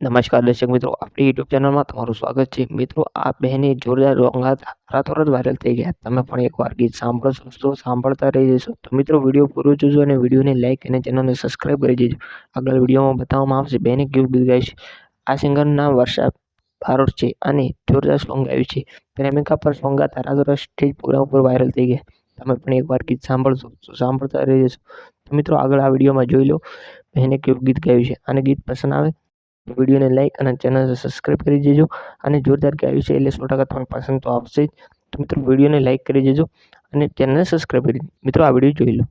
નમસ્કાર દર્શક મિત્રો, આપણી યુટ્યુબ ચેનલમાં તમારું સ્વાગત છે. મિત્રો, આ બહેને જોરદાર રોંગાત રાતોરાત વાયરલ થઈ ગયા. તમે પણ એકવાર ગીત સાંભળશો તો સાંભળતા રહી જશો. તો મિત્રો, વીડિયો પૂરો જોજો અને વિડીયોને લાઇક અને ચેનલને સબસ્ક્રાઈબ કરી દેજો. આગળ વિડીયોમાં બતાવવામાં આવશે બહેને કેવું ગીત ગાય છે? આ સિંગરનું નામ વર્ષા બારોટ છે અને જોરદાર સોંગ ગાયું છે. પ્રેમિકા પર સોંગ ગાતા રાતોરાત સ્ટેજ પ્રોગ્રામ ઉપર વાયરલ થઈ ગયા. તમે પણ એકવાર ગીત સાંભળશો સાંભળતા રહી જશો. તો મિત્રો, આગળ આ વિડીયોમાં જોઈ લો બહેને કેવું ગીત ગાયું છે. અને ગીત પસંદ આવે? વિડીયોને લાઇક અને ચેનલને સબસ્ક્રાઈબ કરી દેજો. અને જોરદાર કે આવ્યું છે એટલે સો ટકા તમને પસંદ તો આવશે જ. તો મિત્રો, વિડીયોને લાઇક કરી દેજો અને ચેનલને સબસ્ક્રાઈબ કરી મિત્રો, આ વીડિયો જોઈ લો.